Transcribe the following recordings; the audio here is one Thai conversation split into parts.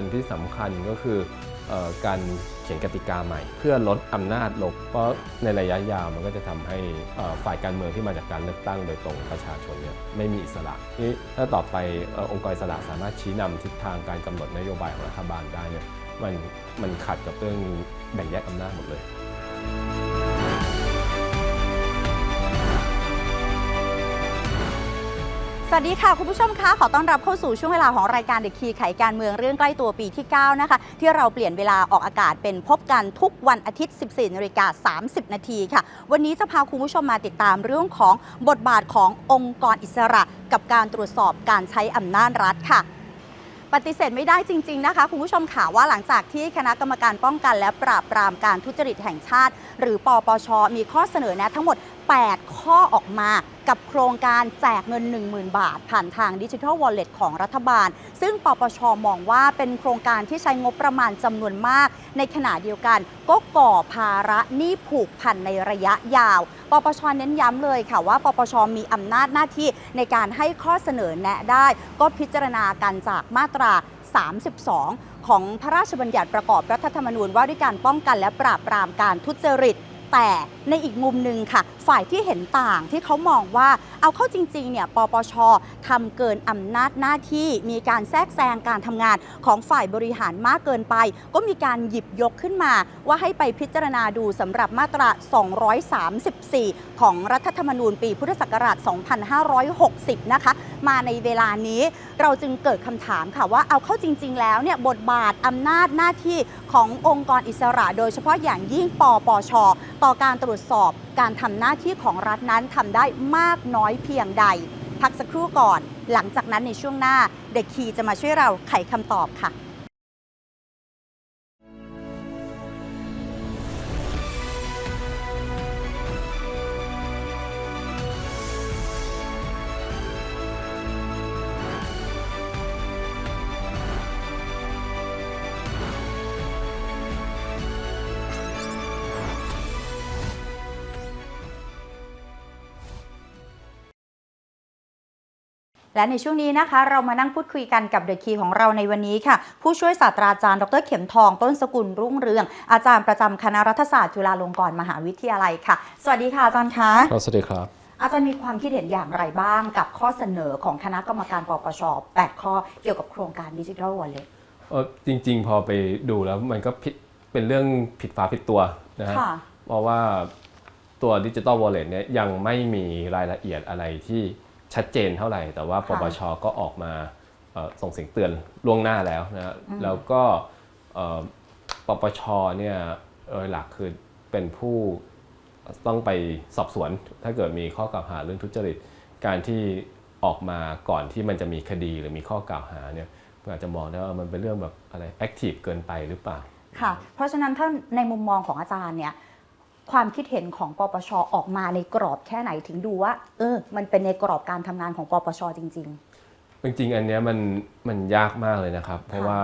อันที่สำคัญก็คืออการเขียนกติกาใหม่ เพื่อลดอำนาจลงเพราะในระยะยาวมันก็จะทำให้ฝ่ายการเมืองที่มาจากการเลือกตั้งโดยตรงประชาชนเนี่ยไม่มีอิสระนี่ถ้าต่อไปอองค์กรอิสระสามารถชี้นำทิศทางการกำหนดนโยบายของรัฐบาลได้เนี่ยมันมันขัดกับเรื่องแบ่งแยกอำนาจหมดเลย สวัสดีค่ะ คุณผู้ชมคะ ขอต้อนรับเข้าสู่ช่วงเวลาของรายการเด็กคีไขการเมืองเรื่องใกล้ตัวปีที่ 9 นะคะ ที่เราเปลี่ยนเวลาออกอากาศเป็นพบกันทุกวันอาทิตย์ 14นาฬิกา30 นาทีค่ะ วันนี้จะพาคุณผู้ชมมาติดตามเรื่องของบทบาทขององค์กรอิสระ กับการตรวจสอบการใช้อำนาจรัฐค่ะปฏิเสธไม่ได้จริง ๆ นะคะ คุณผู้ชมค่ะว่าหลังจากที่คณะกรรมการป้องกันและปราบปรามการทุจริตแห่งชาติ หรือปปช มีข้อเสนอแนะทั้งหมด 8 ข้อออกมากับโครงการแจกเงิน 10,000 บาท ผ่านทางดิจิทัลวอลเล็ตของรัฐบาล ซึ่งปปชมองว่าเป็นโครงการที่ใช้งบประมาณจำนวนมาก ในขณะเดียวกัน ก็ก่อภาระหนี้ผูกพันในระยะยาว ปปชเน้นย้ำเลยค่ะว่า ปปชมีอำนาจหน้าที่ในการให้ข้อเสนอแนะได้ ก็พิจารณากันจากมาตรา 32 ของพระราชบัญญัติประกอบรัฐธรรมนูญว่าด้วยการป้องกันและปราบปรามการทุจริต แต่ในอีกมุมหนึ่งค่ะ ฝ่ายที่เห็นต่างที่เขามองว่าเอาเข้าจริงๆเนี่ยปปชทำเกินอำนาจหน้าที่มีการแทรกแซงการทำงานของฝ่ายบริหารมากเกินไป ก็มีการหยิบยกขึ้นมา ว่าให้ไปพิจารณาดูสำหรับมาตรา 234 ของรัฐธรรมนูญปีพุทธศักราช 2560 นะคะ มาในเวลานี้เราจึงเกิดคำถามค่ะว่าเอาเข้าจริง ๆ แล้วเนี่ยบทบาทอำนาจหน้าที่ ขององค์กรอิสระโดยเฉพาะอย่างยิ่งปปช ต่อการตรวจสอบการทำหน้าที่ของรัฐนั้นทำได้มากน้อยเพียงใด พักสักครู่ก่อน หลังจากนั้นในช่วงหน้าเด็กคีจะมาช่วยเราไขคำตอบค่ะ และในช่วงนี้นะคะ เรามานั่งพูดคุยกันกับเดอะคีของเราในวันนี้ค่ะ ผู้ช่วยศาสตราจารย์ดรเข็มทองต้นสกุลรุ่งเรือง อาจารย์ประจำคณะรัฐศาสตร์จุฬาลงกรณ์มหาวิทยาลัยค่ะ สวัสดีค่ะอาจารย์คะสวัสดีครับ อาจารย์มีความคิดเห็นอย่างไรบ้างกับข้อเสนอของคณะกรรมการปปช8ข้อเกี่ยวกับโครงการดิจิทัลวอลเล็ตเออจริง ๆ พอไปดูแล้วมันก็ผิดเป็นเรื่องผิดฝาผิดตัวนะฮะค่ะเพราะว่าตัวดิจิ t a ลวอลเล็ตเนี่ยยังไม่มีรายละเอียดอะไรที่ ชัดเจนเท่าไหร่ แต่ว่าปค่ะปชก็ออกมาเอ่อส่งเสียงเตือนล่วงหน้าแล้วนะฮะแล้วก็เอ่อปปชเนี่ยโดยหลักคือเป็นผู้ต้องไปสอบสวน ถ้าเกิดมีข้อกล่าวหาเรื่องทุจริต การที่ออกมาก่อนที่มันจะมีคดีหรือมีข้อกล่าวหาเนี่ยอาจจะมองได้ว่ามันเป็นเรื่องแบบอะไรแอคทีฟเกินไปหรือเปล่าค่ะ เพราะฉะนั้นถ้าในมุมมองของอาจารย์เนี่ย ความคิดเห็นของปปชออกมาในกรอบแค่ไหนถึงดูว่า เออ มันเป็นในกรอบการทำงานของปปชจริงจริงๆ อันเนี้ยมันมันยากมากเลยนะครับ เพราะว่า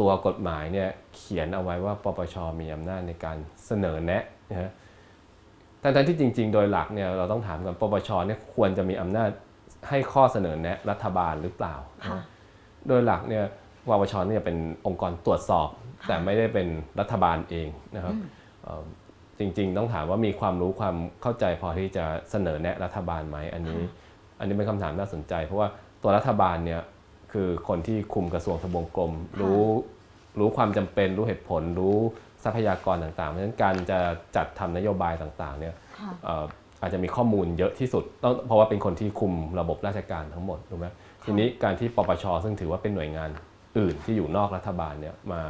ตัวกฎหมายเนี่ยเขียนเอาไว้ว่าปปชมีอำนาจในการเสนอแนะนะฮะทั้งๆที่จริง ๆ โดยหลักเนี่ยเราต้องถามกันปปชเนี่ยควรจะมีอำนาจให้ข้อเสนอแนะรัฐบาลหรือเปล่าๆค่ะนะโดยหลักเนี่ยปปชเนี่ยเป็นองค์กรตรวจสอบ แต่ไม่ได้เป็นรัฐบาลเองนะครับเอ่อ จริง ๆ ต้องถามว่ามีความรู้ความเข้าใจพอที่จะเสนอแนะรัฐบาลไหมอันนี้ อันนี้เป็นคำถามน่าสนใจ เพราะว่าตัวรัฐบาลเนี่ยคือคนที่คุมกระทรวงทบวงกรมรู้รู้ความจำเป็นรู้เหตุผล รู้ทรัพยากรต่างๆ เพราะฉะนั้นการจะจัดทำนโยบายต่างๆเนี่ยค่ะเอ่ออาจจะมีข้อมูลเยอะที่สุดต้องเพราะว่าเป็นคนที่คุมระบบราชการทั้งหมดถูกไหมทีนี้การที่ปปชซึ่งถือว่าเป็นหน่วยงานอื่นที่อยู่นอกรัฐบาลเนี่ยมา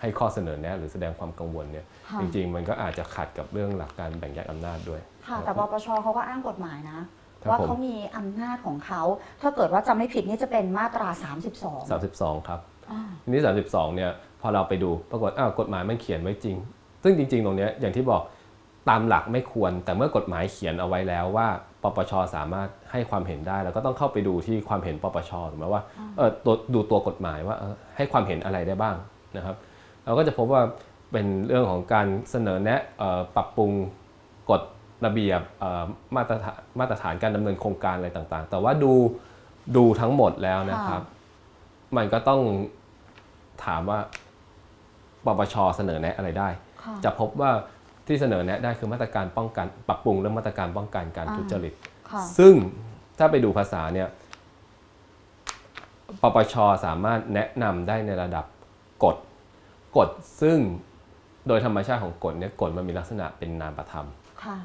ให้ข้อเสนอแนะหรือแสดงความกังวลเนี่ยค่ะ จริง ๆ มันก็อาจจะขัดกับเรื่องหลักการแบ่งแยกอำนาจด้วย ค่ะ แต่ปปชเขาก็อ้างกฎหมายนะครับว่าผมเขามีอำนาจของเขา ถ้าเกิดว่าจำไม่ผิดนี่จะเป็นมาตรา 32 32 ครับอ่าทีนี้ 32 เนี่ยพอเราไปดูปรากฏอ้าวกฎหมายมันเขียนไว้จริง ซึ่งจริง ๆ ตรงเนี้ยอย่างที่บอกตามหลักไม่ควร แต่เมื่อกฎหมายเขียนเอาไว้แล้วว่า ปปชสามารถให้ความเห็นได้ แล้วก็ต้องเข้าไปดูที่ความเห็นปปชถูกไหมว่าเออตัวดูตัวกฎหมายว่าเออให้ความเห็นอะไรได้บ้างนะครับ เราก็จะพบว่า เป็นเรื่องของการเสนอแนะเอ่อปรับปรุงกฎระเบียบเอ่อมาตรฐานมาตรฐานการดำเนินโครงการอะไรต่างๆ แต่ว่าดูดูทั้งหมดแล้วนะครับ มันก็ต้องถามว่าปปชเสนอแนะอะไรได้ค่ะจะพบว่าที่เสนอแนะได้คือมาตรการป้องกันปรับปรุงเรื่องมาตรการป้องกันการอ่าทุจริตค่ะซึ่งถ้าไปดูภาษาเนี่ยปปชสามารถแนะนำได้ในระดับกฎกฎซึ่ง โดยธรรมชาติของกฎเนี่ยกฎมันมีลักษณะเป็นนามประธรรมค่ะ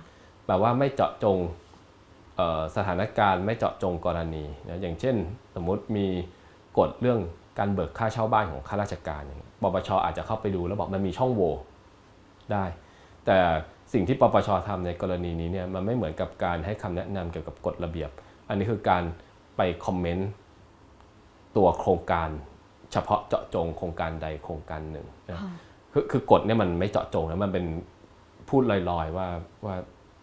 แปลว่าไม่เจาะจงเอ่อสถานการณ์ไม่เจาะจงกรณีนะอย่างเช่น สมมุติมีกฎเรื่องการเบิกค่าเช่าบ้านของข้าราชการอย่างเงี้ยปปชอาจจะเข้าไปดูแล้วบอกมันมีช่องโหว่ได้ แต่สิ่งที่ปปชทำในกรณีนี้เนี่ยมันไม่เหมือนกับการให้คำแนะนำเกี่ยวกับกฎระเบียบ อันนี้คือการไปคอมเมนต์ตัวโครงการ เฉพาะเจาะจงโครงการใดโครงการหนึ่งนะ ค่ะคือคือกฎเนี่ยมันไม่เจาะจงนะมันเป็นพูดลอยๆ ว่าว่า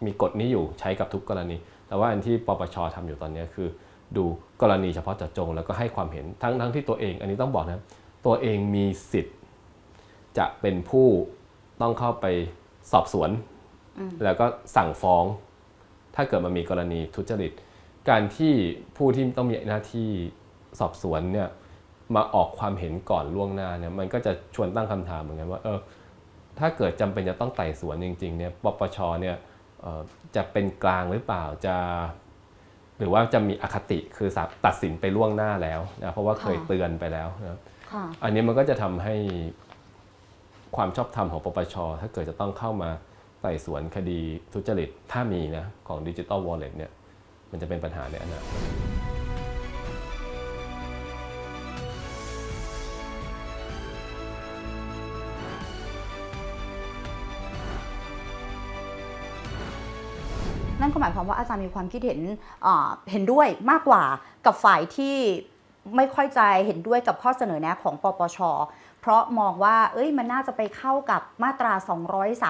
มีกฎนี้อยู่ใช้กับทุกกรณี แต่ว่าอันที่ปปชทำอยู่ตอนเนี้ยคือ ดูกรณีเฉพาะเจาะจง แล้วก็ให้ความเห็นทั้งทั้งที่ตัวเอง อันนี้ต้องบอกนะตัวเองมีสิทธิ์ จะเป็นผู้ต้องเข้าไปสอบสวนอืมแล้วก็สั่งฟ้อง ถ้าเกิดมันมีกรณีทุจริต การที่ผู้ที่ต้องมีหน้าที่สอบสวนเนี่ย มาออกความเห็นก่อนล่วงหน้าเนี่ยมันก็จะชวนตั้งคำถามเหมือนกันว่าเออถ้าเกิดจำเป็นจะต้องไต่สวนจริงๆเนี่ยปปชเนี่ยเอ่อจะเป็นกลางหรือเปล่าจะ หรือว่าจะมีอคติคือสาตัดสินไปล่วงหน้าแล้วนะเพราะว่าเคยค่ะเตือนไปแล้วนะค่ะอันนี้มันก็จะทำให้ความชอบธรรมของปปช ถ้าเกิดจะต้องเข้ามาไต่สวนคดีทุจริตถ้ามีนะของดิจิ t a ลวอลเล็ตเนี่ยมันจะเป็นปัญหาในอนาคต นั่นก็หมายความว่าอาจารย์มีความคิดเห็นเห็นด้วยมากกว่ากับฝ่ายที่ไม่ค่อยใจเห็นด้วยกับข้อเสนอแนะของปปช เพราะมองว่า เอ้ย มันน่าจะไปเข้ากับมาตรา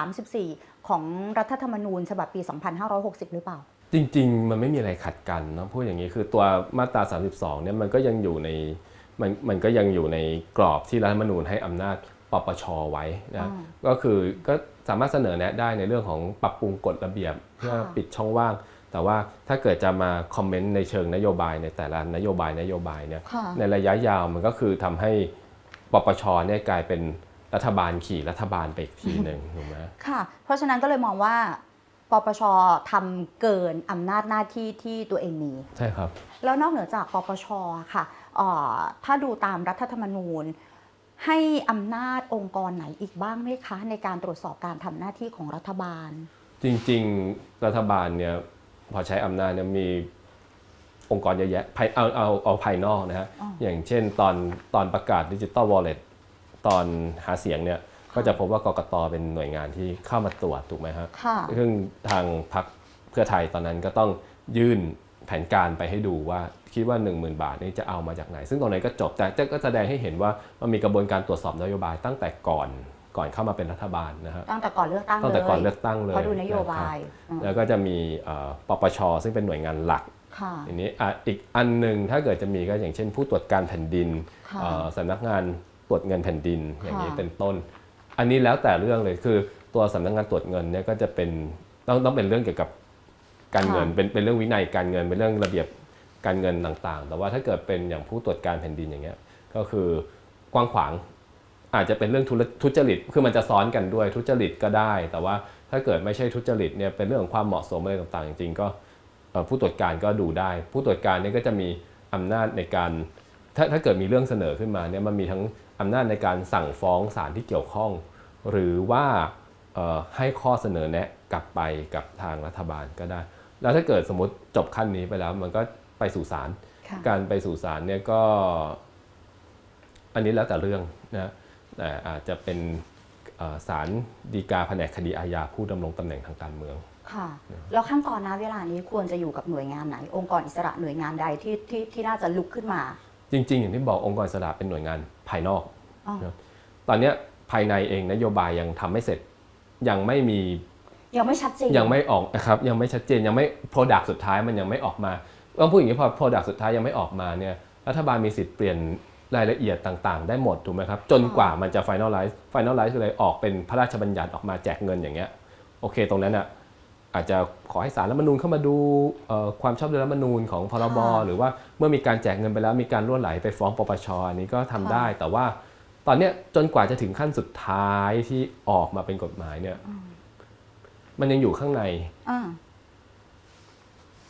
234 ของรัฐธรรมนูญฉบับปี 2560 หรือเปล่า จริง ๆ มันไม่มีอะไรขัดกันเนาะพูดอย่างนี้คือตัวมาตรา 32 เนี่ยมันก็ยังอยู่ในมันมันก็ยังอยู่ในกรอบที่รัฐธรรมนูญให้อำนาจ ปปชไว้นะอ่าก็คือก็สามารถเสนอแนะได้ในเรื่องของปรับปรุงกฎระเบียบเพื่อค่ะปิดช่องว่าง แต่ว่าถ้าเกิดจะมาคอมเมนต์ในเชิงนโยบายในแต่ละนโยบายนโยบายเนี่ยค่ะในระยะยาวมันก็คือทำให้ปปชเนี่ยกลายเป็นรัฐบาลขี่รัฐบาลไปอีกทีหนึ่งถูกไหมค่ะ เพราะฉะนั้นก็เลยมองว่าปปชทำเกินอำนาจหน้าที่ที่ตัวเองมีใช่ครับ แล้วนอกเหนือจากปปชค่ะเอ่อถ้าดูตามรัฐธรรมนูญ ให้อำนาจองค์กรไหนอีกบ้างไหมคะ ในการตรวจสอบการทำหน้าที่ของรัฐบาล จริงๆ รัฐบาลเนี่ยพอใช้อำนาจเนี่ยมีองค์กรเยอะแยะภายเอาเอาเอาภายนอกนะฮะอ๋อออย่างเช่นตอนตอนประกาศดิจิ t a ลวอลเล็ตตอนหาเสียงเนี่ยก็จะพบว่ากกตเป็นหน่วยงานที่เข้ามาตรวจถูกไหมฮะค่ะซึ่งทางพรรคเพื่อไทยตอนนั้นก็ต้องยื่นแผนการไปให้ดูว่า คิดว่า 10,000 บาทนี่จะเอามาจากไหน ซึ่งตรงนั้นก็จบแต่ก็แสดงให้เห็นว่ามันมีกระบวนการตรวจสอบนโยบายตั้งแต่ก่อนก่อนเข้ามาเป็นรัฐบาลนะฮะตั้งแต่ก่อนเลือกตั้งเลยตั้งแต่ก่อนเลือกตั้งเลยเพราะดูนโยบายนะครับอืมแล้วก็จะมีเอ่อปปชซึ่งเป็นหน่วยงานหลักค่ะอันนี้อะอีกอันหนึ่งถ้าเกิดจะมีก็อย่างเช่น ผู้ตรวจการแผ่นดินค่ะเอ่อสำนักงานตรวจเงินแผ่นดินอย่างนี้ค่ะเป็นต้น อันนี้แล้วแต่เรื่องเลยคือตัวสำนักงานตรวจเงินเนี่ยก็จะเป็นต้องต้องเป็นเรื่องเกี่ยวกับการเงินเป็นเป็นเรื่องวินัยการเงินเป็นเรื่องระเบียบ การเงินต่างๆ แต่ว่าถ้าเกิดเป็นอย่างผู้ตรวจการแผ่นดินอย่างเงี้ยก็คือกว้างขวางอาจจะเป็นเรื่องทุจริต คือมันจะซ้อนกันด้วยทุจริตก็ได้ แต่ว่าถ้าเกิดไม่ใช่ทุจริตเนี่ยเป็นเรื่องของความเหมาะสมอะไรต่างๆ จริงๆก็ผู้ตรวจการก็ดูได้ ผู้ตรวจการเนี่ยก็จะมีอำนาจในการถ้าถ้าเกิดมีเรื่องเสนอขึ้นมาเนี่ยมันมีทั้งอำนาจในการสั่งฟ้องศาลที่เกี่ยวข้อง หรือว่าให้ข้อเสนอแนะกลับไปกับทางรัฐบาลก็ได้ แล้วถ้าเกิดสมมติจบขั้นนี้ไปแล้วมันก็ ไปสู่ศาลค่ะการไปสู่ศาลเนี่ยก็ อันนี้แล้วแต่เรื่องนะแต่อาจจะเป็นเอ่อศาลฎีกาแผนกคดีอาญาผู้ดำรงตำแหน่งทางการเมืองค่ะแล้วขั้นตอนนะเวลานี้ควรจะอยู่กับหน่วยงานไหน องค์กรอิสระหน่วยงานใดที่ที่ที่น่าจะลุกขึ้นมา จริง ๆ อย่างที่บอกองค์กรอิสระเป็นหน่วยงานภายนอกอ๋อนะตอนเนี้ยภายในเองนโยบายยังทำไม่เสร็จยังไม่มียังไม่ชัดเจนยังไม่ออกนะครับยังไม่ชัดเจนยังไม่ Product สุดท้ายมันยังไม่ออกมา ต้องพูดอย่างนี้พอ Product สุดท้ายยังไม่ออกมาเนี่ยรัฐบาลมีสิทธิ์เปลี่ยนรายละเอียดต่างๆ ได้หมดถูกไหมครับ จนกว่ามันจะ Finalize Finalize คืออะไรออกเป็นพระราชบัญญัติออกมาแจกเงินอย่างเงี้ยโอเค ตรงนั้นอะอาจจะขอให้สารรัฐธรรมนูญเข้ามาดูเอ่อความชอบด้วยรัฐธรรมนูญของพรบค่ะหรือว่าเมื่อมีการแจกเงินไปแล้วมีการล่วไหลไปฟ้องปปชอันนี้ก็ทำได้ แต่ว่าตอนเนี้ยจนกว่าจะถึงขั้นสุดท้ายที่ออกมาเป็นกฎหมายเนี่ยมันยังอยู่ข้างในอ่า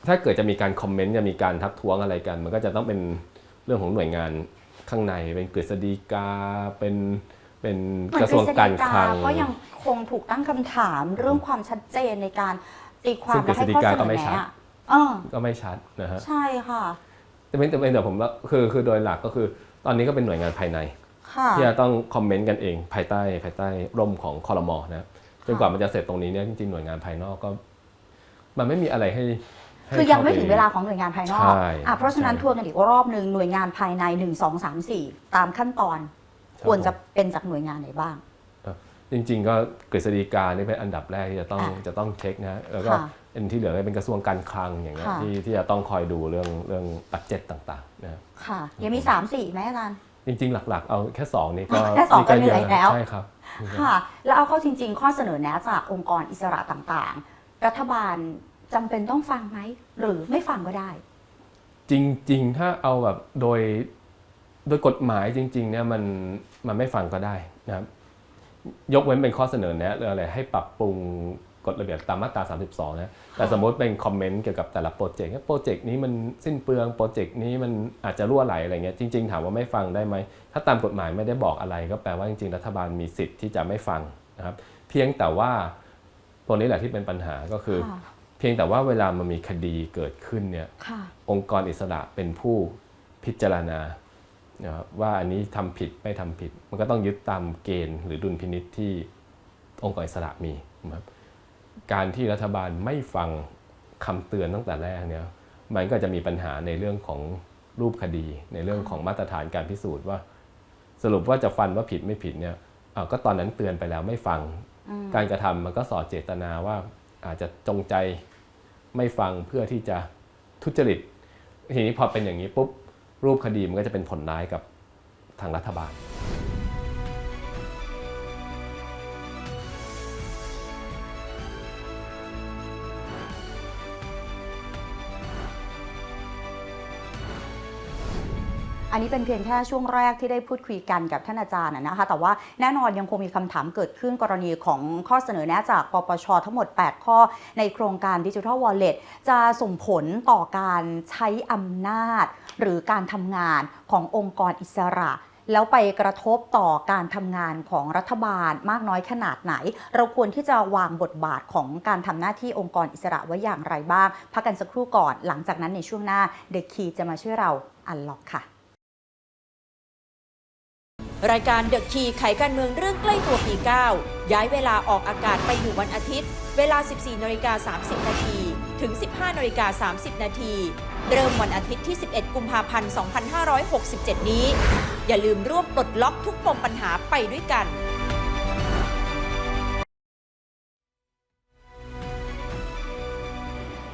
ถ้าเกิดจะมีการคอมเมนต์จะมีการทักท้วงอะไรกัน มันก็จะต้องเป็นเรื่องของหน่วยงานข้างใน เป็นกฤษฎีกาเป็นเป็นเหมือนกระทรวงการคลังก็ยังคงถูกตั้งคำถามเรื่องความชัดเจนในการตีความซึ่งและให้กฤษฎีข้อกาเสก็นไม่อชัดแนะอะอ่าก็ไม่ชัดนะฮะใช่ค่ะแต่เป็นแต่เป็นแต่ผมว่าคือคือโดยหลักก็คือ ตอนนี้ก็เป็นหน่วยงานภายในค่ะที่จะต้องคอมเมนต์กันเองภายใต้ภายใต้ร่มของคอรมอนะจนกว่ามันจะเสร็จตรงนี้เนี่ยจริงๆหน่วยงานภายนอกก็ มันไม่มีอะไรให้ให้ คือยังไม่ข้ปถึงเวลาของหน่วยงานภายนอกใช่อะเพราะฉะนั้นใช่ทวนกันอีกรอบหนึ่งหน่วยงานภายใน 1 2 3 4 ตามขั้นตอนครับควรจะเป็นจากหน่วยงานไหนบ้าง จริง ๆ ก็กฤษฎีกานี่เป็นอันดับแรกที่จะต้องอะจะต้องเช็คนะแล้วก็ค่ะเป็นที่เหลือก็เป็นกระทรวงการคลังอย่างเงี้ยค่ะที่ที่จะต้องคอยดูเรื่องเรื่องบัตเจ็ตต่างๆนะค่ะยังมี 3 4ไหมอาจารย์จริง ๆ หลัก ๆ เอาแค่สองนี่ก็แค่สองก็เหนื่อยะแล้วใช่ครับค่ะ แล้วเอาเข้าจริง ๆ ข้อเสนอแนะจากองค์กรอิสระต่างๆ รัฐบาล จำเป็นต้องฟังไหม หรือไม่ฟังก็ได้ จริง ๆ ถ้าเอาแบบโดยโดยกฎหมายจริง ๆ เนี่ยมันมันไม่ฟังก็ได้นะครับ ยกเว้นเป็นข้อเสนอแนะหรืออะไรให้ปรับปรุงกฎระเบียบตามมาตรา 32 นะ แต่สมมติเป็นคอมเมนต์เกี่ยวกับแต่ละโปรเจกต์โปรเจกต์นี้มันสิ้นเปลือง โปรเจกต์นี้มันอาจจะรั่วไหลอะไรเงี้ย จริง ๆ ถามว่าไม่ฟังได้ไหม ถ้าตามกฎหมายไม่ได้บอกอะไร ก็แปลว่าจริง ๆ รัฐบาลมีสิทธิ์ที่จะไม่ฟังนะครับ เพียงแต่ว่าตัวนี้แหละที่เป็นปัญหาก็คือค่ะ เพียงแต่ว่าเวลามันมีคดีเกิดขึ้นเนี่ยค่ะองค์กรอิสระเป็นผู้พิจารณานะครับว่าอันนี้ทำผิดไม่ทำผิด มันก็ต้องยึดตามเกณฑ์หรือดุลพินิษที่องค์กรอิสระมีนะครับการที่รัฐบาลไม่ฟังคำเตือนตั้งแต่แรกเนี่ยมันก็จะมีปัญหาในเรื่องของรูปคดี ในเรื่องของมาตรฐานการพิสูจน์ว่า สรุปว่าจะฟันว่าผิดไม่ผิดเนี่ยอ้าวก็ตอนนั้นเตือนไปแล้วไม่ฟังอืมการกระทำมันก็สอดเจตนาว่า อาจจะจงใจไม่ฟังเพื่อที่จะทุจริต ทีนี้พอเป็นอย่างนี้ปุ๊บรูปคดีมันก็จะเป็นผลร้ายกับทางรัฐบาล นนี้เป็นเพียงแค่ช่วงแรกที่ได้พูดคุยกันกับท่านอาจารย์นะคะ แต่ว่าแน่นอนยังคงมีคำถามเกิดขึ้นกรณีของข้อเสนอแนะจากปปชทั้งหมด 8 ข้อในโครงการดิจิทัลวอลเล็ตจะส่งผลต่อการใช้อำนาจ หรือการทำงานขององค์กรอิสระแล้วไปกระทบต่อการทำงานของรัฐบาลมากน้อยขนาดไหน เราควรที่จะวางบทบาทของการทำหน้าที่องค์กรอิสระไว้อย่างไรบ้าง พักกันสักครู่ก่อน หลังจากนั้นในช่วงหน้าเดอะคีจะมาช่วยเราอันล็อกค่ะ รายการเดอะคีไขการเมืองเรื่องใกล้ตัวปี 9 ย้ายเวลาออกอากาศไปอยู่วันอาทิตย์ เวลา 14นาฬิกา30 นาทีถึง 15นาฬิกา30 นาทีเริ่มวันอาทิตย์ที่ 11 กุมภาพันธ์ 2567 นี้ อย่าลืมร่วมปลดล็อกทุกปมปัญหาไปด้วยกัน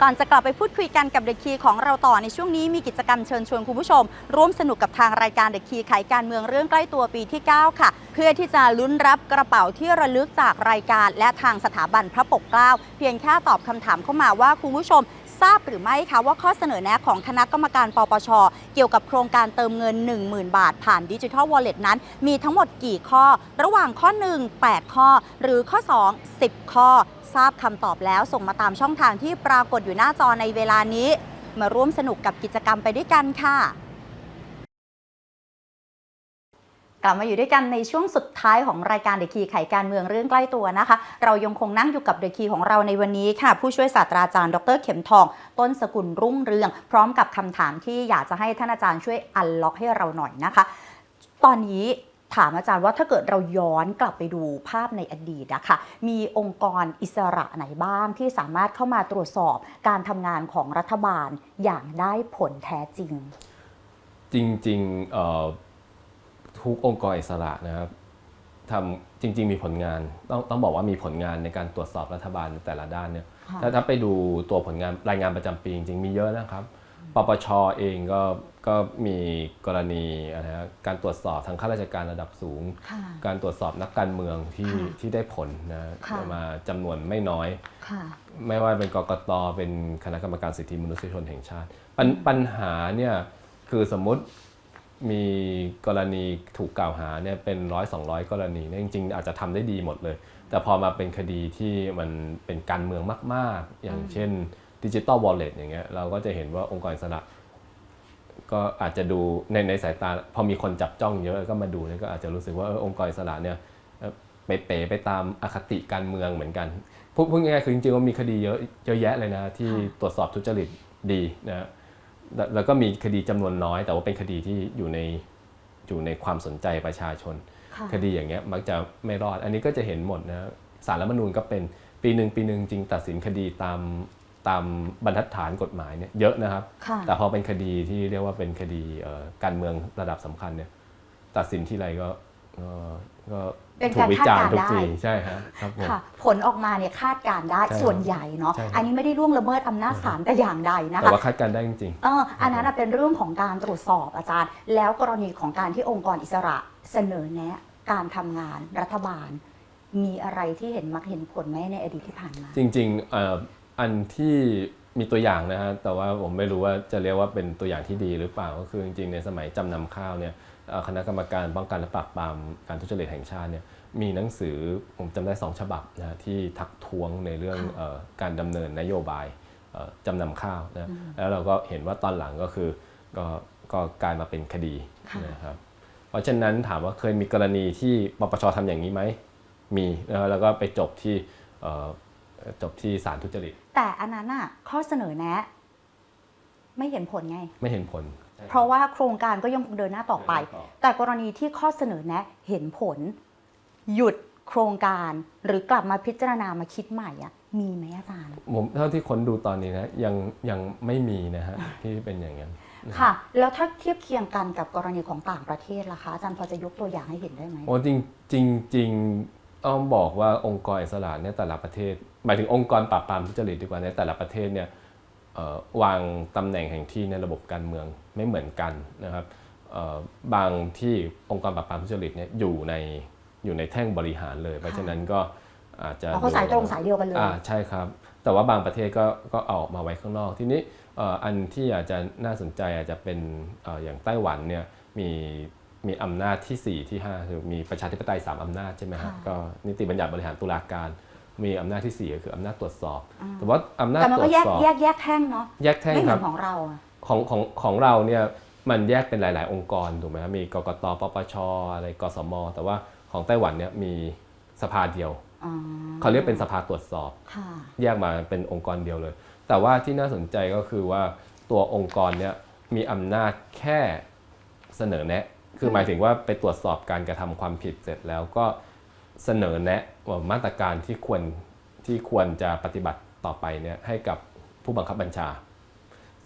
ก่อนจะกลับไปพูดคุยกันกับเด็กคีของเราต่อในช่วงนี้มีกิจกรรมเชิญชวนคุณผู้ชม ร่วมสนุกกับทางรายการเด็กคีไขการเมืองเรื่องใกล้ตัวปีที่ 9 ค่ะ เพื่อที่จะลุ้นรับกระเป๋าที่ระลึกจากรายการ และทางสถาบันพระปกเกล้าเพียงแค่ตอบคำถามเข้ามาว่าคุณผู้ชม ทราบหรือไม่คะว่าข้อเสนอแนะของคณะกรรมการปปช เกี่ยวกับโครงการเติมเงิน 10,000 บาท ผ่านดิจิทัลวอลเล็ตนั้น มีทั้งหมดกี่ข้อ ระหว่างข้อ 1 8 ข้อ หรือข้อ 2 10 ข้อ ทราบคำตอบแล้วส่งมาตามช่องทางที่ปรากฏอยู่หน้าจอในเวลานี้ มาร่วมสนุกกับกิจกรรมไปด้วยกันค่ะ กลับมาอยู่ด้วยกันในช่วงสุดท้ายของรายการเดคีไขการเมืองเรื่องใกล้ตัวนะคะ เรายังคงนั่งอยู่กับเดคีของเราในวันนี้ค่ะ ผู้ช่วยศาสตราจารย์ ดรเข็มทอง ต้นสกุลรุ่งเรือง พร้อมกับคำถามที่อยากจะให้ท่านอาจารย์ช่วยอันล็อกให้เราหน่อยนะคะ ตอนนี้ถามอาจารย์ว่าถ้าเกิดเราย้อนกลับไปดูภาพในอดีตอะค่ะมีองค์กรอิสระไหนบ้างที่สามารถเข้ามาตรวจสอบการทำงานของรัฐบาลอย่างได้ผลแท้จริง จริงๆเอ่อ ทุกองค์กรอิสระนะครับทำจริง ๆ มีผลงานต้องต้องบอกว่ามีผลงานในการตรวจสอบรัฐบาลในแต่ละด้านเนี่ยค่ะ ถ้าถ้าไปดูตัวผลงานรายงานประจำปีจริงๆมีเยอะนะครับ ปปชเองก็ก็มีกรณีอะไรนะการตรวจสอบทางข้าราชการระดับสูง ค่ะ การตรวจสอบนักการเมืองที่ค่ะที่ได้ผลนะค่ะ มาจำนวนไม่น้อย ค่ะ ไม่ว่าเป็นกกตเป็นคณะกรรมการสิทธิมนุษยชนแห่งชาติ ปัญปัญหาเนี่ยคือสมมุติ มีกรณีถูกกล่าวหาเนี่ยเป็นร้อยสองร้อยกรณีเนี่ยจริง ๆ อาจจะทำได้ดีหมดเลย แต่พอมาเป็นคดีที่มันเป็นการเมืองมาก ๆ อย่างเช่นดิจิ t a ลวอลเล็ตอย่างเงี้ยเราก็จะเห็นว่าองค์กรอิสระก็อาจจะดูในในสายตา พอมีคนจับจ้องเยอะก็มาดูเนี่ยก็อาจจะรู้สึกว่าออองค์กรอิสระเนี่ยเอ่อเป๋ไปตามอคติการเมืองเหมือนกันพูดพูดง่ายๆคือจริงๆว่ามีคดีเยอะเยอะแยะเลยนะที่ตรวจสอบทุจริตดีนะ แล้วแล้วก็มีคดีจำนวนน้อย แต่ว่าเป็นคดีที่อยู่ในอยู่ในความสนใจประชาชนค่ะคดีอย่างเงี้ยมักจะไม่รอด อันนี้ก็จะเห็นหมดนะสารรัฐธรรมนูญก็เป็นปีหนึ่งปีหนึ่งจริงตัดสินคดีตามตามบรรทัดฐานกฎหมายเนี่ยเยอะนะครับค่ะแต่พอเป็นคดีที่เรียกว่าเป็นคดีเอ่อการเมืองระดับสำคัญเนี่ยตัดสินที่ไรก็ ก็ก็เป็นถูการกวิจารณ์คาดการณ์ทุกทีได้ใช่ฮะครับผมค่ะผลออกมาเนี่ยคาดการณ์ได้ใช่ส่วนใหญ่เนาะใช่ครับอันนี้ไม่ได้ล่วงละเมิดอำนาจศาลแต่อย่างใดนะแต่คะว่าคาดการณ์ได้จริงเอออันนั้นนะเป็นเรื่องของการตรวจสอบอาจารย์ แล้วกรณีของการที่องค์กรอิสระเสนอแนะการทำงานรัฐบาล มีอะไรที่เห็นมักเห็นผลไหมในอดีตที่ผ่านมาๆจริงๆเอ่ออันที่ มีตัวอย่างนะฮะแต่ว่าผมไม่รู้ว่าจะเรียกว่าเป็นตัวอย่างที่ดีหรือเปล่าก็คือจริงๆในสมัยจำนำข้าวเนี่ยเอ่อคณะกรรมการป้องกันและปราบปรามการทุจริตแห่งชาติเนี่ยมีหนังสือผมจำได้สองฉบับนะฮะที่ทักท้วงในเรื่องค่ะเอ่อการดำเนินนโยบายเอ่อจำนำข้าวนะแล้วเราก็เห็นว่าตอนหลังก็คือก็ก็กลายมาเป็นคดีค่ะนะครับเพราะฉะนั้นถามว่าเคยมีกรณีที่ปปชทำอย่างนี้ไหมมีนะแล้วก็ไปจบที่เอ่อจบที่ศาลทุจริต แต่อันนั้นน่ะข้อเสนอแนะ ไม่เห็นผลไง ไม่เห็นผล เพราะว่าโครงการก็ยังคงเดินหน้าต่อไป เดินหน้าต่อ แต่กรณีที่ข้อเสนอแนะเห็นผล หยุดโครงการหรือกลับมาพิจารณามาคิดใหม่อะมีไหมอาจารย์ ผมเท่าที่ค้นดูตอนนี้นะยังยังไม่มีนะฮะ ที่เป็นอย่างนั้น ค่ะ แล้วถ้าเทียบเคียงกันกับกรณีของต่างประเทศล่ะคะอาจารย์พอจะยกตัวอย่างให้เห็นได้ไหม โอ้จริงจริงจริงต้องบอกว่าองค์กรอิสระในแต่ละประเทศ หมายถึงองค์กรปราบปรามทุจริตดีกว่าในแต่ละประเทศเนี่ยเอ่อวางตำแหน่งแห่งที่ในระบบการเมืองไม่เหมือนกันนะครับเอ่อบางที่องค์กรปราบปรามทุจริตเนี่ยอยู่ในอยู่ในแท่งบริหารเลย เพราะฉะนั้นก็อาจจะอ๋อเขาสายตรงสายเดียวกันเลยอ่าใช่ครับ แต่ว่าบางประเทศก็ก็เอาออกมาไว้ข้างนอก ทีนี้เอ่ออันที่อาจจะน่าสนใจอาจจะเป็นเอ่ออย่างไต้หวันเนี่ยมีมีอำนาจที่ 4 ที่5คือมีประชาธิปไตย 3 อำนาจใช่ไหมครับค่ะก็นิติบัญญัติบริหารตุลาการ มีอำนาจที่4ก็คืออำนาจตรวจสอบ แต่ว่าอำนาจแต่มันตรก็วจแยกสอบแยกแยกแท่งเนาะแยกแท่งไม่เหคมืรัอบนของเราอะของของของเราเนี่ยมันแยกเป็นหลาย ๆ องค์กรถูกไหมครับมีกกตปปชอะไรกสม แต่ว่าของไต้หวันเนี่ยมีสภาเดียวอ๋อเขาเรียกเป็นสภาตรวจสอบ ค่ะ แยกมาเป็นองค์กรเดียวเลย แต่ว่าที่น่าสนใจก็คือว่าตัวองค์กรเนี้ยมีอำนาจแค่เสนอแนะ คือหมายถึงว่าไปตรวจสอบการกระทำความผิดเสร็จแล้วก็เสนอแนะว่า มาตรการที่ควรที่ควรจะปฏิบัติต่อไปเนี่ยให้กับผู้บังคับบัญชา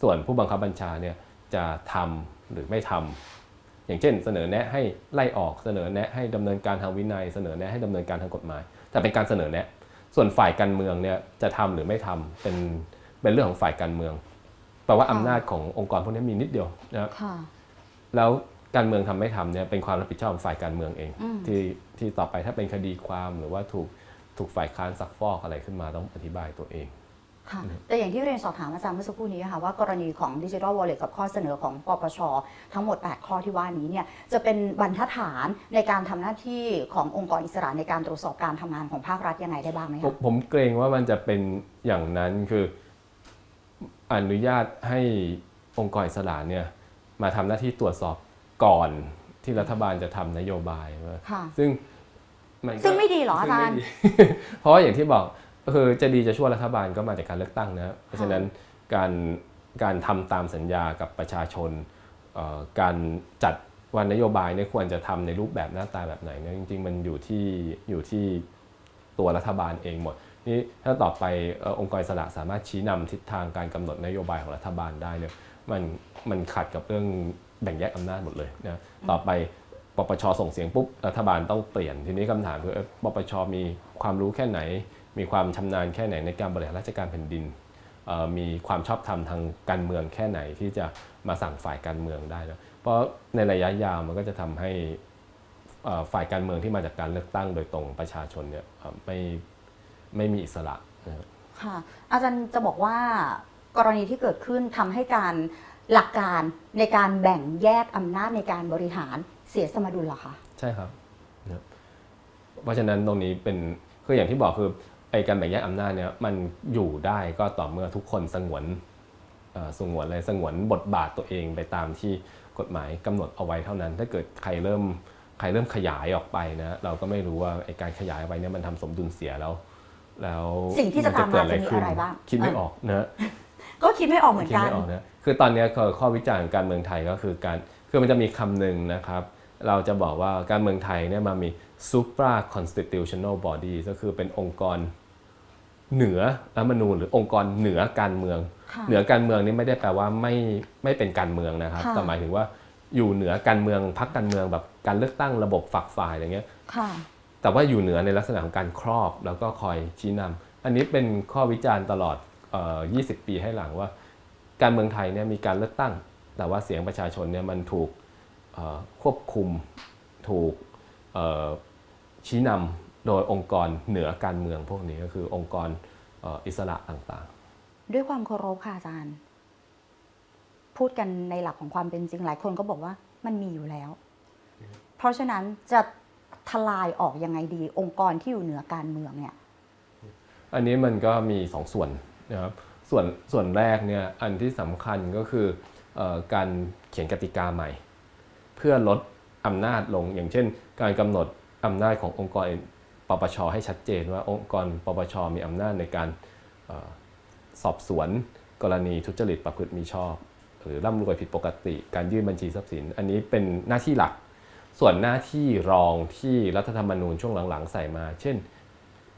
ส่วนผู้บังคับบัญชาเนี่ยจะทำหรือไม่ทำอย่างเช่น เสนอแนะให้ไล่ออก เสนอแนะให้ดำเนินการทางวินัย เสนอแนะให้ดำเนินการทางกฎหมาย แต่เป็นการเสนอแนะ ส่วนฝ่ายการเมืองเนี่ยจะทำหรือไม่ทำเป็นเป็นเรื่องของฝ่ายการเมืองแปลว่าอำนาจขององค์กรพวกนี้มีนิดเดียวนะครับค่ะแล้ว การเมืองทำไม่ทำเนี่ยเป็นความรับผิดชอบของฝ่ายการเมืองเองอืมที่ที่ต่อไปถ้าเป็นคดีความหรือว่าถูกถูกฝ่ายค้านซักฟอกอะไรขึ้นมาต้องอธิบายตัวเองค่ะแต่อย่างที่เรียนสอบถามอาจารย์เมื่อสักครู่นี้ค่ะว่ากรณีของดิจิทัลวอลเล็ตกับข้อเสนอของปปช ทั้งหมด 8 ข้อที่ว่านี้เนี่ยจะเป็นบรรทัดฐานในการทำหน้าที่ขององค์กรอิสระในการตรวจสอบการทำงานของภาครัฐยังไงได้บ้างไหมผมคะผมเกรงว่ามันจะเป็นอย่างนั้นคืออนุญาตให้องค์กรอิสระเนี่ยมาทำหน้าที่ตรวจสอบ ก่อนที่รัฐบาลจะทำนโยบายค่ะซึ่งมันก็ซึ่งไม่ดีเหรออาจารย์ซึ่งไม่ดีเพราะว่าอย่างที่บอกก็คือจะดีจะชั่วรัฐบาลก็มาจากการเลือกตั้งนะเพราะฉะนั้นการการทำตามสัญญากับประชาชนเอ่อการจัดวันนโยบายเนี่ยควรจะทำในรูปแบบหน้าตาแบบไหนเนี่ยจริง ๆ มันอยู่ที่อยู่ที่ตัวรัฐบาลเองหมดนี่ถ้าต่อไปเอ่อองค์กรอิสระสามารถชี้นำทิศทางการกำหนดนโยบายของรัฐบาลได้เนี่ยมันมันขัดกับเรื่อง แบ่งแยกอำนาจหมดเลยนะต่อไปปปชส่งเสียงปุ๊บรัฐบาลต้องเปลี่ยน ทีนี้คำถามคือปปชมีความรู้แค่ไหน มีความชำนาญแค่ไหนในการบริหารราชการแผ่นดิน มีความชอบธรรมทางการเมืองแค่ไหนที่จะมาสั่งฝ่ายการเมืองได้นะเพราะในระยะยาวมันก็จะทำให้ฝ่ายการเมืองที่มาจากการเลือกตั้งโดยตรงประชาชนเนี่ยไม่ไม่มีอิสระนะครับค่ะอาจารย์จะบอกว่ากรณีที่เกิดขึ้นทำให้การ หลักการในการแบ่งแยกอำนาจในการบริหารเสียสมดุลเหรอคะ ใช่ครับนะครับ เพราะฉะนั้นตรงนี้เป็นคืออย่างที่บอกคือไอ้การแบ่งแยกอำนาจเนี่ยมันอยู่ได้ก็ต่อเมื่อทุกคนสงวนเอ่อสงวนอะไรสงวนบทบาทตัวเองไปตามที่กฎหมายกำหนดเอาไว้เท่านั้น ถ้าเกิดใครเริ่มใครเริ่มขยายออกไปนะเราก็ไม่รู้ว่าไอ้การขยายออกไปเนี่ยมันทำสมดุลเสียแล้ว แล้วสิ่งที่จะตามมาจะมีอะไรบ้าง คิดไม่เออออกนะ ก็คิดไม่ออกเหมือนคิดกัน ไม่ออกนะคือตอนเนี้ยข้อข้อวิจารณ์ของการเมืองไทยก็คือการคือมันจะมีคำหนึ่งนะครับ เราจะบอกว่าการเมืองไทยเนี่ยมันมี supra constitutional body ก็คือเป็นองค์กรเหนือรัฐธรรมนูญหรือองค์กรเหนือการเมือง ค่ะเหนือการเมืองนี่ไม่ได้แปลว่าไม่ไม่เป็นการเมืองนะครับค่ะ แต่หมายถึงว่าอยู่เหนือการเมืองพักการเมืองแบบการเลือกตั้งระบบฝักฝ่ายอะไรเงี้ย ค่ะ แต่ว่าอยู่เหนือในลักษณะของการครอบแล้วก็คอยชี้นำอันนี้เป็นข้อวิจารณ์ตลอดเอ่อ 20 ปีให้หลังว่า การเมืองไทยเนี่ยมีการเลือกตั้ง แต่ว่าเสียงประชาชนเนี่ยมันถูกเอ่อควบคุมถูกเอ่อชี้นำโดยองค์กรเหนือการเมืองพวกนี้ก็คือองค์กรเอ่ออิสระต่างด้วยความเคารพค่ะอาจารย์ พูดกันในหลักของความเป็นจริงหลายคนก็บอกว่ามันมีอยู่แล้ว เพราะฉะนั้นจะทลายออกยังไงดี องค์กรที่อยู่เหนือการเมืองเนี่ยๆอันนี้มันก็มีสองส่วน นะครับส่วนส่วนแรกเนี่ยอันที่สำคัญก็คือเออการเขียนกติกาใหม่ เพื่อลดอำนาจลงอย่างเช่น การกำหนดอำนาจขององค์กรปปชให้ชัดเจนว่าองค์กรปปชมีอำนาจในการเออสอบสวนกรณีทุจริตประพฤติมีชอบ หรือร่ำรวยผิดปกติ การยื่นบัญชีทรัพย์สิน อันนี้เป็นหน้าที่หลัก ส่วนหน้าที่รองที่รัฐธรรมนูญช่วงหลังๆ ใส่มา เช่น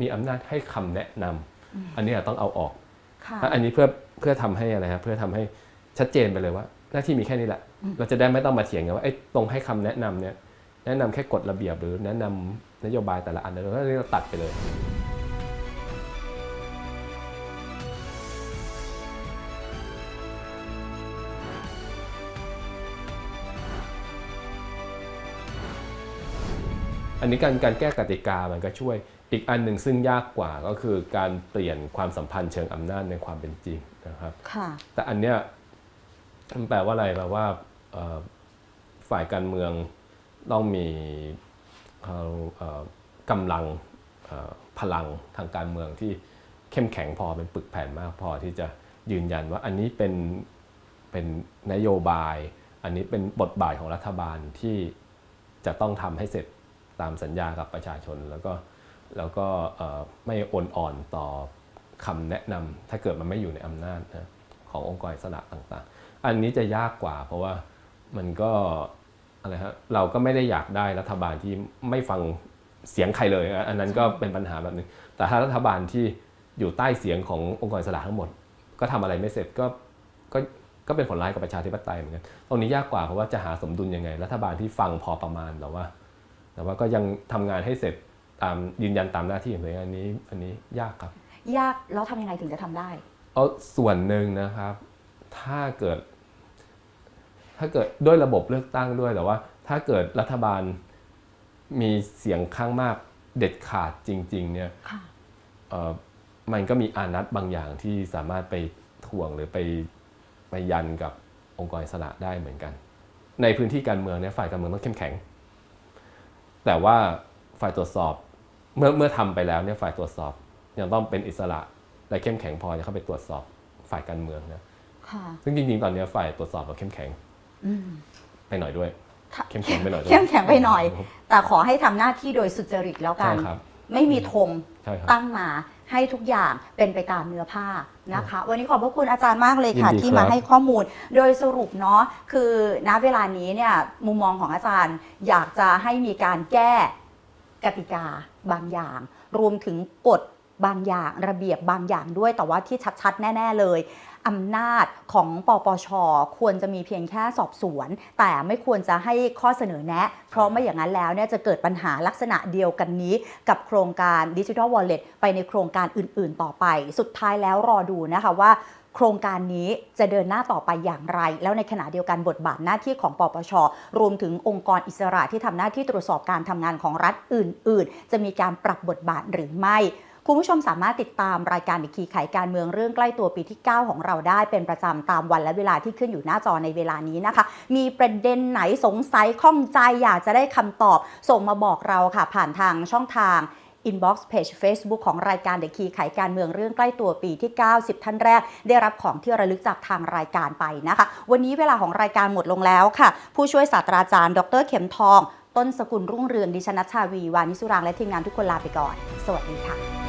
มีอำนาจให้คำแนะนำอันนี้ต้องเอาออกค่ะ อันนี้เพื่อเพื่อทำให้อะไรครับเพื่อทำให้ชัดเจนไปเลยว่า หน้าที่มีแค่นี้แหละ เราจะได้ไม่ต้องมาเถียงกันว่าไอ้ตรงให้คำแนะนำเนี่ยแนะนำแค่กฎระเบียบหรือแนะนำนโยบายแต่ละอันเราเราตัดไปเลย อันนี้การการแก้กติกามันก็ช่วย อีกอันหนึ่งซึ่งยากกว่าก็คือการเปลี่ยนความสัมพันธ์เชิงอำนาจในความเป็นจริงนะครับค่ะแต่อันเนี้ยมันแปลว่าอะไรแปลว่าเอ่อฝ่ายการเมืองต้องมีเอ่อเอ่อกำลังเอ่อพลังทางการเมืองที่เข้มแข็งพอเป็นปึกแผ่นมากพอที่จะยืนยันว่าอันนี้เป็นเป็นนโยบาย อันนี้เป็นบทบาทของรัฐบาลที่จะต้องทำให้เสร็จ ตามสัญญากับประชาชน แล้วก็แล้วก็เอ่อไม่อนอ่อนต่อคำแนะนำถ้าเกิดมันไม่อยู่ในอำนาจนะขององค์กรอิสระต่างๆ อันนี้จะยากกว่า เพราะว่ามันก็อะไรฮะเราก็ไม่ได้อยากได้รัฐบาลที่ไม่ฟังเสียงใครเลย อันนั้นก็เป็นปัญหาแบบนึง แต่ถ้ารัฐบาลที่อยู่ใต้เสียงขององค์กรอิสระทั้งหมด ก็ทำอะไรไม่เสร็จก็ก็ก็เป็นผลร้ายกับประชาธิปไตยเหมือนกันตรงนี้ยากกว่าเพราะว่าจะหาสมดุลยังไง รัฐบาลที่ฟังพอประมาณแต่ว่า แต่ว่าก็ยังทำงานให้เสร็จตามยืนยันตามหน้าที่ของตัวเองอันนี้อันนี้ยากครับ ยากแล้วทำยังไงถึงจะทำได้เอาส่วนหนึ่งนะครับ ถ้าเกิด ถ้าเกิดด้วยระบบเลือกตั้งด้วยแต่ว่า ถ้าเกิดรัฐบาลมีเสียงข้างมากเด็ดขาดจริง ๆ เนี่ยค่ะเอ่อมันก็มีอานัตบางอย่างที่สามารถไปทวงหรือไปไปยันกับองค์กรอิสระได้เหมือนกัน ในพื้นที่การเมืองเนี่ยฝ่ายการเมืองต้องเข้มแข็ง แต่ว่าฝ่ายตรวจสอบเมื่อเมื่อทำไปแล้วเนี่ยฝ่ายตรวจสอบยังต้องเป็นอิสระและเข้มแข็งพอจะเข้าไปตรวจสอบฝ่ายการเมืองนะค่ะซึ่งจริงๆ ตอนนี้ฝ่ายตรวจสอบเราเข้มแข็งอืมไปหน่อยด้วยค่ะเข้มแข็งไปหน่อยด้วย เข้มแข็งไปหน่อยแต่ขอให้ทำหน้าที่โดยสุจริตแล้วกัใช่นครับไม่มีธงใช่ครับตั้งมา ให้ทุกอย่างเป็นไปตามเนื้อผ้านะคะ วันนี้ขอบพระคุณอาจารย์มากเลยค่ะ ยินดีที่ครับมาให้ข้อมูล โดยสรุปเนาะคือณเวลานี้เนี่ยมุมมองของอาจารย์อยากจะให้มีการแก้กติกาบางอย่าง รวมถึงกฎบางอย่างระเบียบบางอย่างด้วยแต่ว่าที่ชัดๆ แน่ ๆ เลย อำนาจของปปช ควรจะมีเพียงแค่สอบสวน แต่ไม่ควรจะให้ข้อเสนอแนะ เพราะไม่อย่างนั้นแล้วเนี่ยจะเกิดปัญหาลักษณะเดียวกันนี้ กับโครงการดิจิทัลวอลเล็ตไปในโครงการอื่น ๆ ต่อไป สุดท้ายแล้วรอดูนะคะว่าโครงการนี้จะเดินหน้าต่อไปอย่างไร แล้วในขณะเดียวกันบทบาทหน้าที่ของปปช รวมถึงองค์กรอิสระที่ทำหน้าที่ตรวจสอบการทำงานของรัฐอื่น ๆ จะมีการปรับบทบาทหรือไม่ คุณผู้ชมสามารถติดตามรายการดิคีไขการเมืองเรื่องใกล้ตัวปีที่ 9 ของเราได้เป็นประจำตามวันและเวลาที่ขึ้นอยู่หน้าจอในเวลานี้นะคะ มีประเด็นไหนสงสัยข้องใจอยากจะได้คำตอบ ส่งมาบอกเราค่ะ ผ่านทางช่องทาง inbox page Facebook ของรายการเด e คีไขการเมืองเรื่องใกล้ตัวปีที่ 90 ท่านแรก ได้รับของที่ระลึกจากทางรายการไปนะคะ วันนี้เวลาของรายการหมดลงแล้วค่ะ ผู้ช่วยศาสตราจารย์ ดรเข็มทอง ต้นสกุลรุ่งเรืองดิฉันนัชชาวี วานิสุรางและทีมงานทุกคนลาไปก่อน สวัสดีค่ะ